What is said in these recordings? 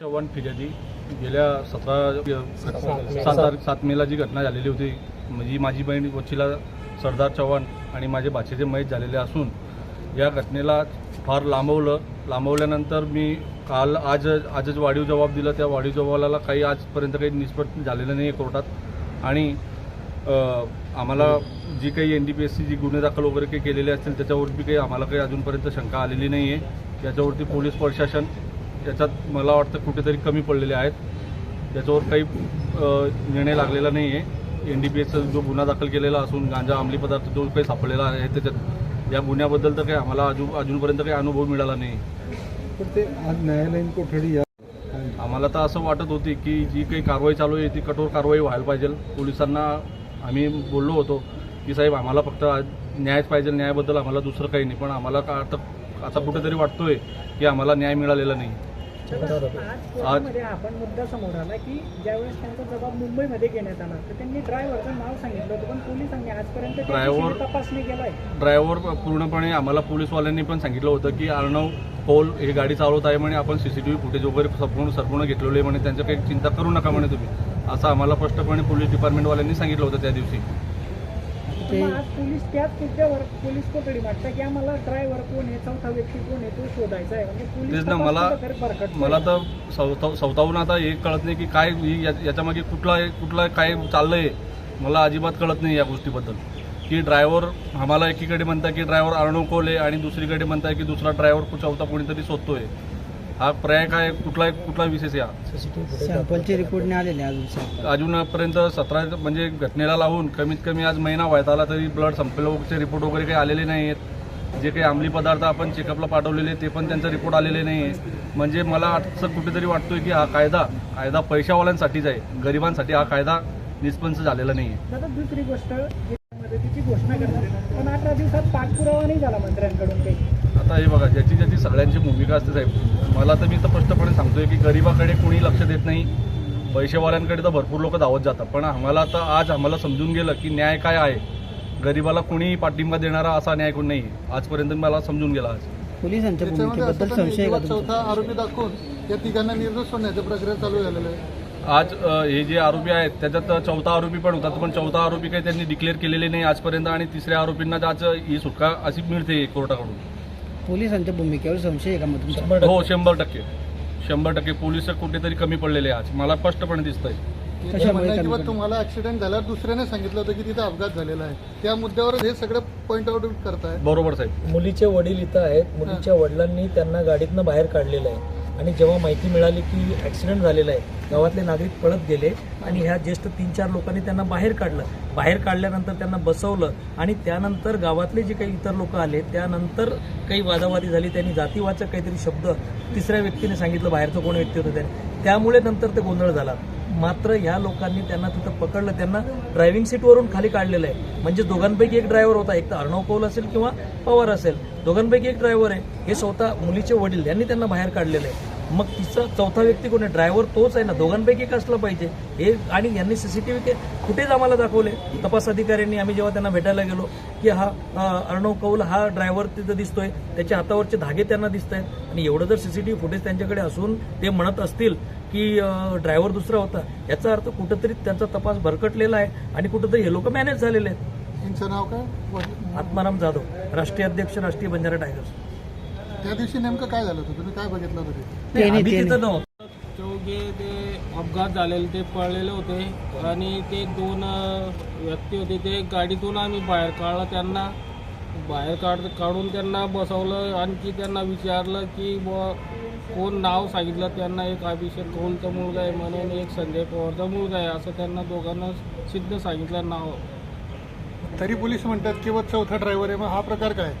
चव्हाण फिर्यादी गेल्या सतरा सात तारीख सात मेला जी घटना झालेली होती म्हणजे माझी बहीण वचिला सरदार चव्हाण आणि माझे बाचेचे मयत झालेले असून या घटनेला फार लांबवलं. लांबवल्यानंतर मी काल आज आजच वाढीव जबाब दिला. त्या वाढीव जबाबाला काही आजपर्यंत काही निष्पत्त झालेलं नाही आहे कोर्टात. आणि आम्हाला जी काही N D P S C जी गुन्हे दाखल वगैरे काही केलेले असतील त्याच्यावरती काही आम्हाला काही अजूनपर्यंत शंका आलेली नाही आहे त्याच्यावरती पोलीस प्रशासन याच्यात मला वाटतं कुठेतरी कमी पडलेले आहेत. त्याच्यावर काही निर्णय लागलेला नाही आहे एन डी पी एसचा जो गुन्हा दाखल केलेला असून गांजा अंमली पदार्थ जो काही सापडलेला आहे त्याच्यात या गुन्ह्याबद्दल तर काही आम्हाला अजून अजूनपर्यंत काही अनुभव मिळाला नाही. पण ते आज न्यायालयीन कोठडी या आम्हाला तर असं वाटत होती की जी काही कारवाई चालू आहे ती कठोर कारवाई व्हायला पाहिजे. पोलिसांना आम्ही बोललो होतो की साहेब आम्हाला फक्त न्यायच पाहिजे न्यायाबद्दल आम्हाला दुसरं काही नाही. पण आम्हाला का आता आता कुठेतरी वाटतोय की आम्हाला न्याय मिळालेला नाही. आज आपण मुद्दा समोर आला की ज्यावेळेस त्यांचा जबाब मुंबईमध्ये घेण्यात आला तर त्यांनी ड्रायव्हरचं नाव सांगितलं होतं पण पोलिसांनी आजपर्यंत दिशेने तपासणी केलाय? ड्रायव्हर पूर्णपणे आम्हाला पोलीसवाल्यांनी पण सांगितलं होतं की अर्णव पोल हे गाडी चालवत आहे म्हणे आपण सीसीटीव्ही फुटेज वगैरे संपूर्ण संपूर्ण घेतलेलं आहे म्हणे त्यांचं काही चिंता करू नका म्हणे तुम्ही. असं आम्हाला स्पष्टपणे पोलीस डिपार्टमेंटवाल्यांनी सांगितलं होतं त्या दिवशी. आज पोलीस त्याच मुद्द्यावर पोलीस कोठडी मागतात की आम्हाला ड्रायव्हर कोण आहे? चौथा व्यक्ती कोण आहे? तो शोधायचा आहे. म्हणजे ना मला. मला तर सवता सवतावून आता हे कळत नाही की काय या- याच्यामागे कुठला कुठला काय चाललंय. मला अजिबात कळत नाही या गोष्टीबद्दल. की ड्रायव्हर आम्हाला एकीकडे म्हणता की ड्रायव्हर अर्णव कोले आणि दुसरीकडे म्हणताय की दुसरा ड्रायव्हर चौथा कोणीतरी शोधतोय. हा पर्याय काय कुठला कुठला विशेष या. सॅम्पलचे रिपोर्ट नाही आलेले अजून अजूनपर्यंत सतरा म्हणजे घटनेला लावून कमीत कमी आज महिना व्हायचा आला तरी ब्लड संपलेचे रिपोर्ट वगैरे काही आलेले नाही आहेत जे काही अंमली पदार्थ आपण चेकअपला पाठवलेले ते पण त्यांचा रिपोर्ट आलेले नाही आहे म्हणजे मला असं कुठेतरी वाटतोय की हा कायदा कायदा पैशावाल्यांसाठीच आहे. गरिबांसाठी हा कायदा निष्पन्न झालेला नाही आहे दुसरी गोष्ट मदतीची घोषणा करतात पण अठरा दिवसात पाठपुरावा नाही झाला मंत्र्यांकडून काही. आता हे बघा ज्याची ज्याची सगळ्यांची भूमिका असते साहेब मला तर मी तर स्पष्टपणे सांगतोय की गरिबाकडे कोणी लक्ष देत नाही. पैसेवाल्यांकडे तर भरपूर लोक धावत जातात. पण आम्हाला तर आज आम्हाला समजून गेलं की न्याय काय आहे? गरिबाला कोणीही पाठिंबा देणारा असा न्याय कोण नाही. आजपर्यंत मला समजून गेला आज. पोलिसांच्या भूमिकेबद्दल संशय चौथा आरोपी दाखवून या तिघांना निर्दोष सोडण्याची प्रक्रिया चालू झालेली आहे. आज हे जे आरोपी आहेत त्याच्यात चौथा आरोपी पण होता पण चौथा आरोपी काही त्यांनी डिक्लेअर केलेले नाही आजपर्यंत आणि तिसऱ्या आरोपींना आज ही सुटका अशी मिळते कोर्टाकडून. पोलिसांच्या भूमिकेवर संशय आहे का मग तुमचा? हो शंभर टक्के. शंभर टक्के पोलीस कुठेतरी कमी पडलेले आज मला स्पष्टपणे दिसतंय. ते कशामुळे म्हणणं आहे की बा कमी तुम्हाला ऍक्सिडेंट झाल्यावर दुसऱ्याने सांगितलं होतं की तिथे अपघात झालेला आहे. त्या मुद्द्यावर हे सगळं पॉईंट आउट करताय. बरोबर साहेब. मुलीचे वडील इथं आहेत. मुलीच्या वडिलांनी त्यांना गाडीतनं बाहेर काढलेलं आहे. आणि जेव्हा माहिती मिळाली की ॲक्सिडेंट झालेला आहे गावातले नागरिक पळत गेले आणि ह्या ज्येष्ठ तीन चार लोकांनी त्यांना बाहेर काढलं. बाहेर काढल्यानंतर त्यांना बसवलं आणि त्यानंतर गावातले जे काही इतर लोक आले त्यानंतर काही वादावादी झाली त्यांनी जातीवाचक काहीतरी शब्द तिसऱ्या व्यक्तीने सांगितलं बाहेरचं कोण व्यक्ती होतं त्याने. त्यामुळे नंतर ते गोंधळ झाला. मात्र ह्या लोकांनी त्यांना तिथं पकडलं. त्यांना ड्रायव्हिंग सीटवरून खाली काढलेलं आहे. म्हणजे दोघांपैकी एक ड्रायव्हर होता. एक तर अर्णव कौल असेल किंवा पवार असेल. दोघांपैकी एक ड्रायव्हर आहे. हे स्वतः मुलीचे वडील यांनी त्यांना बाहेर काढलेलं आहे. मग तिचा चौथा व्यक्ती कोण आहे? ड्रायव्हर तोच आहे ना. दोघांपैकी एक असलं पाहिजे? हे आणि यांनी सीसीटीव्ही फुटेज आम्हाला दाखवले. तपास अधिकाऱ्यांनी आम्ही जेव्हा त्यांना भेटायला गेलो की हा अर्णव कौल हा ड्रायव्हर तिथं दिसतोय. त्याच्या हातावरचे धागे त्यांना दिसत आहेत आणि एवढं जर सीसीटीव्ही फुटेज त्यांच्याकडे असून ते म्हणत असतील की ड्रायव्हर दुसरा होता याचा अर्थ कुठंतरी त्यांचा तपास भरकटलेला आहे आणि कुठंतरी हे लोक मॅनेज झालेले आहेत. यांचं नाव काय? आत्माराम जाधव राष्ट्रीय अध्यक्ष राष्ट्रीय बंजारा टायगर्स. त्या दिवशी नेमकं काय झालं होतं? तुम्ही काय बघितलं होतं ते? नाही, नाही, आम्ही ते तिथं नव्हतो. चौघे ते अपघात झालेले ते पळलेले होते. आणि ते दोन अ, व्यक्ती होते ते गाडीतून आम्ही बाहेर काढलं त्यांना. बाहेर काढ काढून त्यांना बसवलं. आणखी त्यांना विचारलं की बुवा कोण नाव सांगितलं त्यांना? एक अभिषेक कौलचा मुलगा आहे म्हणून एक संजय पवारचा मुलगा आहे. असं त्यांना दोघांना सिद्ध सांगितलं नाव. तरी पोलीस म्हणतात की बा चौथा ड्रायव्हर आहे मग हा प्रकार काय?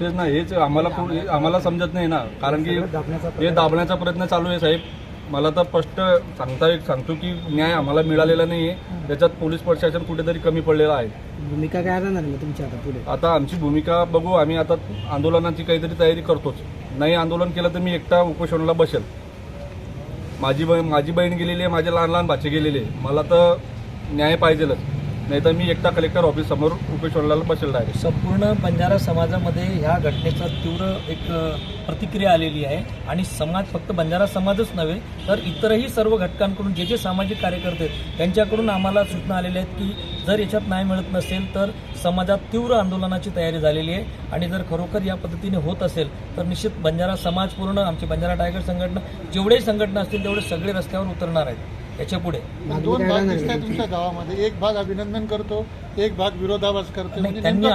तेच ना हेच आम्हाला आम्हाला समजत नाही ना. कारण की हे दाबण्याचा प्रयत्न चालू आहे साहेब. मला तर स्पष्ट सांगता सांगतो की न्याय आम्हाला मिळालेला नाही आहे त्याच्यात पोलीस प्रशासन कुठेतरी कमी पडलेलं आहे. भूमिका काय राहणार मग तुमची आता पुढे? आता आमची भूमिका बघू. आम्ही आता आंदोलनाची काहीतरी तयारी करतोच. नाही आंदोलन केलं तर मी एकटा उपोषणाला बसेल. माझी बहीण माझी बहीण गेलेली आहे माझे लहान लहान भाचे गेलेले. मला तर न्याय पाहिजेलच. नाही तर मी एकटा कलेक्टर ऑफिस समोर उपेश्वरला बसेल आहे संपूर्ण बंजारा समाजामध्ये ह्या घटनेचा तीव्र एक प्रतिक्रिया आलेली आहे. आणि समाज फक्त बंजारा समाजच नव्हे तर इतरही सर्व घटकांकडून जे जे सामाजिक कार्यकर्ते आहेत त्यांच्याकडून आम्हाला सूचना आलेल्या आहेत की जर याच्यात न्याय मिळत नसेल तर समाजात तीव्र आंदोलनाची तयारी झालेली आहे. आणि जर खरोखर या पद्धतीने होत असेल तर निश्चित बंजारा समाज पूर्ण आमची बंजारा टायगर संघटना जेवढे संघटना असतील तेवढे सगळे रस्त्यावर उतरणार आहेत. याच्यापुढे. दोन भाग दिसत आहेत तुमच्या गावामध्ये. एक भाग अभिनंदन करतो एक भाग विरोधाभास करतो. म्हणजे त्यांनी